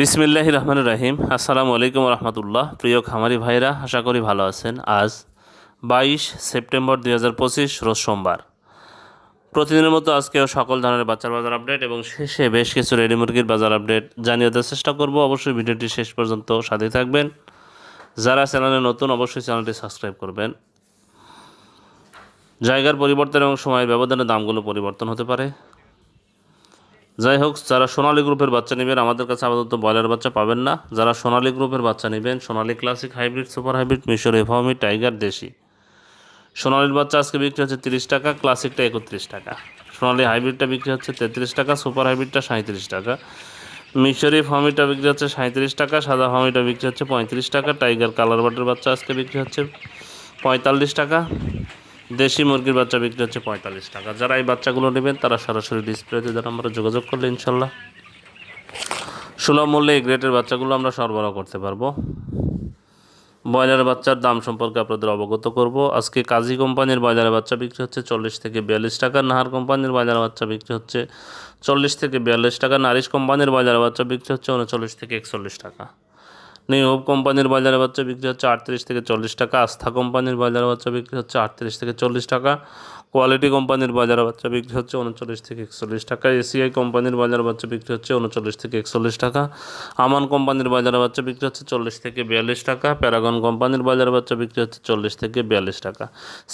বিসমিল্লাহ রহমান রাহিম। আসসালামু আলাইকুম রহমতুল্লাহ। প্রিয় খামারি ভাইরা আশা করি ভালো আছেন। আজ বাইশ সেপ্টেম্বর দুই হাজার পঁচিশ, রোজ সোমবার। প্রতিদিনের মতো আজকেও সকল ধরনের বাচ্চার বাজার আপডেট এবং শেষে বেশ কিছু রেডি মুরগির বাজার আপডেট জানিয়ে দেওয়ার চেষ্টা করব। অবশ্যই ভিডিওটি শেষ পর্যন্ত সাথে থাকবেন। যারা চ্যানেলে নতুন, অবশ্যই চ্যানেলটি সাবস্ক্রাইব করবেন। জায়গার পরিবর্তন এবং সময়ের ব্যবধানে দামগুলো পরিবর্তন হতে পারে। যাই হোক, যারা সোনালী গ্রুপের বাচ্চা নেবেন, আমাদের কাছে আপাতত ব্রয়লার বাচ্চা পাবেন না। যারা সোনালী গ্রুপের বাচ্চা নেবেন, Sonali classic hybrid, super hybrid, মিশর, এভামি, টাইগার, দেশি। সোনালির বাচ্চা আজকে বিক্রি হচ্ছে তিরিশ টাকা, ক্লাসিকটা একত্রিশ টাকা। সোনালী হাইব্রিডটা বিক্রি হচ্ছে তেত্রিশ টাকা, সুপার হাইব্রিডটা সাঁত্রিশ টাকা। মিশরি ফার্মিটা বিক্রি হচ্ছে সাঁত্রিশ টাকা, সাদা ফার্মিটা বিক্রি হচ্ছে পঁয়ত্রিশ টাকা। টাইগার, কালার বাটের বাচ্চা আজকে বিক্রি হচ্ছে পঁয়তাল্লিশ টাকা। দেশি মুরগির বাচ্চা বিক্রি হচ্ছে পঁয়তাল্লিশ টাকা। যারা এই বাচ্চাগুলো নেবেন, তারা সরাসরি ডিসপ্লেতে যারা আমরা যোগাযোগ করলে ইনশাল্লাহ সুলভ মূল্যে এই গ্রেটের বাচ্চাগুলো আমরা সরবরাহ করতে পারব। ব্রয়লারের বাচ্চার দাম সম্পর্কে আপনাদের অবগত করব। আজকে কাজী কোম্পানির ব্রয়লারের বাচ্চা বিক্রি হচ্ছে চল্লিশ থেকে বিয়াল্লিশ টাকা, নাহার কোম্পানির ব্রয়লারের বাচ্চা বিক্রি হচ্ছে চল্লিশ থেকে বিয়াল্লিশ টাকা, নারিশ কোম্পানির ব্রয়লারের বাচ্চা বিক্রি হচ্ছে উনচল্লিশ থেকে একচল্লিশ টাকা। নিউ হোপ কোম্পানির বাজারে বাচ্চা বিক্রি হচ্ছে আটত্রিশ থেকে চল্লিশ টাকা, আস্থা কোম্পানির বাজারে বাচ্চা বিক্রি হচ্ছে আটত্রিশ থেকে চল্লিশ টাকা। কোয়ালিটি কোম্পানির বাজার বাচ্চা বিক্রি হচ্ছে উনচল্লিশ থেকে একচল্লিশ টাকা। এসিআই কোম্পানির বাজার বাচ্চা বিক্রি হচ্ছে উনচল্লিশ থেকে একচল্লিশ টাকা। আমান কোম্পানির বাজার বাচ্চা বিক্রি হচ্ছে চল্লিশ থেকে বিয়াল্লিশ টাকা। প্যারাগন কোম্পানির বাজার বাচ্চা বিক্রি হচ্ছে চল্লিশ থেকে বিয়াল্লিশ টাকা।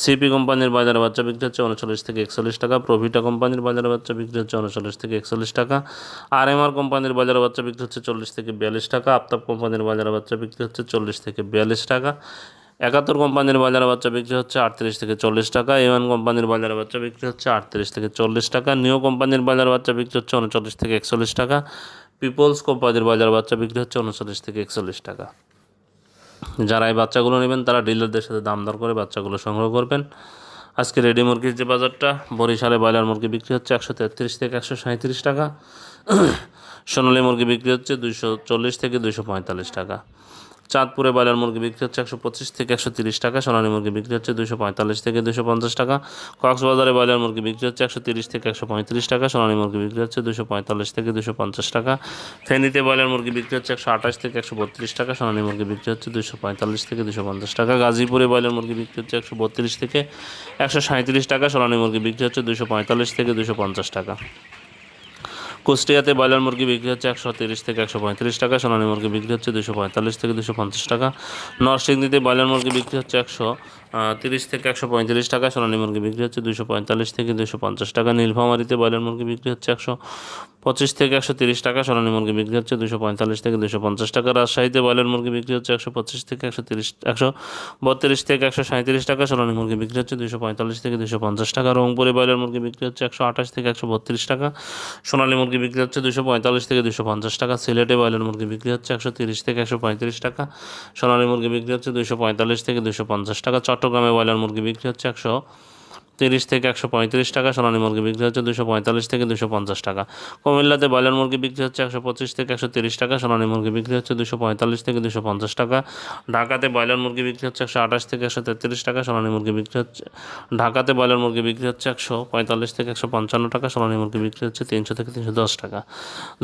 সিপি কোম্পানির বাজার বাচ্চা বিক্রি হচ্ছে উনচল্লিশ থেকে একচল্লিশ টাকা। প্রভিটা কোম্পানির বাজার বাচ্চা বিক্রি হচ্ছে উনচল্লিশ থেকে একচল্লিশ টাকা। আর এম আর কোম্পানির বাজার বাচ্চা বিক্রি হচ্ছে চল্লিশ থেকে বিয়াল্লিশ টাকা। আফতাব কোম্পানির বাজার বাচ্চা বিক্রি হচ্ছে চল্লিশ থেকে বিয়াল্লিশ টাকা। একাত্তর কোম্পানির বাজারে বাচ্চা বিক্রি হচ্ছে আটত্রিশ থেকে চল্লিশ টাকা এওয়ান কোম্পানির বাজারে বাচ্চা বিক্রি হচ্ছে আটত্রিশ থেকে চল্লিশ টাকা নিও কোম্পানির বাজারে বাচ্চা বিক্রি হচ্ছে উনচল্লিশ থেকে একচল্লিশ টাকা পিপলস কোম্পানির বাজার বাচ্চা বিক্রি হচ্ছে উনচল্লিশ থেকে একচল্লিশ টাকা। যারা এই বাচ্চাগুলো নেবেন, তারা ডিলারদের সাথে দাম দর করে বাচ্চাগুলো সংগ্রহ করবেন। আজকে রেডি মুরগির যে বাজারটা, বরিশালে ব্রয়লার মুরগি বিক্রি হচ্ছে একশো তেত্রিশ থেকে একশো সাঁত্রিশ টাকা, সোনালী মুরগি বিক্রি হচ্ছে দুইশো চল্লিশ থেকে দুইশো পঁয়তাল্লিশ টাকা। চাঁদপুরে ব্রয়লার মুরগি বিক্রি হচ্ছে একশো পঁচিশ থেকে একশো তিরিশ টাকা, সোনালী মুরগি বিক্রি হচ্ছে দুশো পঁয়তাল্লিশ থেকে দুশো পঞ্চাশ টাকা, কক্সবাজারে ব্রয়লার মুরগি বিক্রি হচ্ছে একশো তিরিশ থেকে একশো পঁয়ত্রিশ টাকা, সোনালী মুরগি বিক্রি হচ্ছে দুশো পঁয়তাল্লিশ থেকে দুশো পঞ্চাশ টাকা, ফেনীতে ব্রয়লার মুরগি বিক্রি হচ্ছে একশো আঠাশ থেকে একশো বত্রিশ টাকা, সোনালী মুরগি বিক্রি হচ্ছে দুশো পঁয়তাল্লিশ থেকে দুশো পঞ্চাশ টাকা, গাজীপুরে ব্রয়লার মুরগি বিক্রি হচ্ছে একশো বত্রিশ থেকে একশো সাঁত্রিশ টাকা, সোনালী মুরগি বিক্রি হচ্ছে দুশো পঁয়তাল্লিশ থেকে দুশো পঞ্চাশ টাকা। কুষ্টিয়াতে ব্রয়লার মুরগি বিক্রি হচ্ছে একশো তিরিশ থেকে একশো পঁয়ত্রিশ টাকা, সোনালী মুরগি বিক্রি হচ্ছে দুশো পঁয়তাল্লিশ থেকে দুশো পঞ্চাশ টাকা, নরসিংদীতে ব্রয়লার মুরগি বিক্রি হচ্ছে একশো তিরিশ থেকে একশো পঁয়ত্রিশ টাকা, সোনালী মুরগি বিক্রি হচ্ছে দুশো পঁয়তাল্লিশ থেকে দুশো পঞ্চাশ টাকা, নীলফামারিতে ব্রয়লার মুরগি বিক্রি হচ্ছে একশো পঁচিশ থেকে একশো তিরিশ টাকা সোনালী মুরগি বিক্রি হচ্ছে দুশো পঁয়তাল্লিশ থেকে দুশো পঞ্চাশ টাকা, রাজশাহীতে ব্রয়লার মুরগি বিক্রি হচ্ছে একশো পঁচিশ থেকে একশো তিরিশ, একশো বত্রিশ থেকে একশো সাঁত্রিশ টাকা সোনালী মুরগি বিক্রি হচ্ছে দুশো পঁয়তাল্লিশ থেকে দুশো পঞ্চাশ টাকা, রংপুরে ব্রয়লার মুরগি বিক্রি হচ্ছে একশো আঠাশ থেকে একশো বত্রিশ টাকা, সোনালী মুরগি বিক্রি হচ্ছে দুশো পঁয়তাল্লিশ থেকে দুশো পঞ্চাশ টাকা, সিলেটে ব্রয়লার মুরগি বিক্রি হচ্ছে একশো তিরিশ থেকে একশো পঁয়ত্রিশ টাকা, সোনালী মুরগি বিক্রি হচ্ছে দুশো পঁয়তাল্লিশ থেকে দুশো পঞ্চাশ টাকা, চট্টগ্রামে ব্রয়লার মুরগি বিক্রি হচ্ছে একশো তিরিশ থেকে একশো পঁয়ত্রিশ টাকা সোনালী মুরগি বিক্রি হচ্ছে দুশো পঁয়তাল্লিশ থেকে দুশো পঞ্চাশ টাকা কুমিল্লাতে ব্রয়লার মুরগি বিক্রি হচ্ছে একশো পঁচিশ থেকে একশো তিরিশ টাকা সোনালী মুরগি বিক্রি হচ্ছে দুশো পঁয়তাল্লিশ থেকে দুশো পঞ্চাশ টাকা ঢাকাতে ব্রয়লার মুরগি বিক্রি হচ্ছে একশো আঠাশ থেকে একশো তেত্রিশ টাকা সোনালী মুরগি বিক্রি হচ্ছে ঢাকাতে ব্রয়লার মুরগি বিক্রি হচ্ছে একশো পঁয়তাল্লিশ থেকে একশো পঞ্চান্ন টাকা সোনালী মুরগি বিক্রি হচ্ছে তিনশো থেকে তিনশো দশ টাকা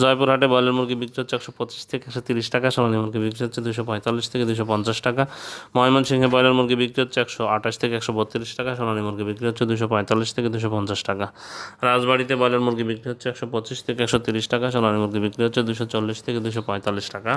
জয়পুরহাটে ব্রয়লার মুরগি বিক্রি হচ্ছে একশো পঁচিশ থেকে একশো তিরিশ টাকা সোনালী মুরগি বিক্রি হচ্ছে দুশো পঁয়তাল্লিশ থেকে দুশো পঞ্চাশ টাকা ময়মনসিংহে ব্রয়লার মুরগি বিক্রি হচ্ছে একশো আঠাশ থেকে একশো বত্রিশ টাকা সোনালী মুরগি বিক্রি হচ্ছে দুশো পঁয়তাল্লিশ থেকে দুশো পঞ্চাশ টাকা। রাজবাড়িতে বয়লার মুরগি বিক্রি হচ্ছে একশো পঁচিশ থেকে একশো তিরিশ টাকা, সোনালী মুরগি বিক্রি হচ্ছে দুশো চল্লিশ থেকে দুশো পঁয়তাল্লিশ টাকা।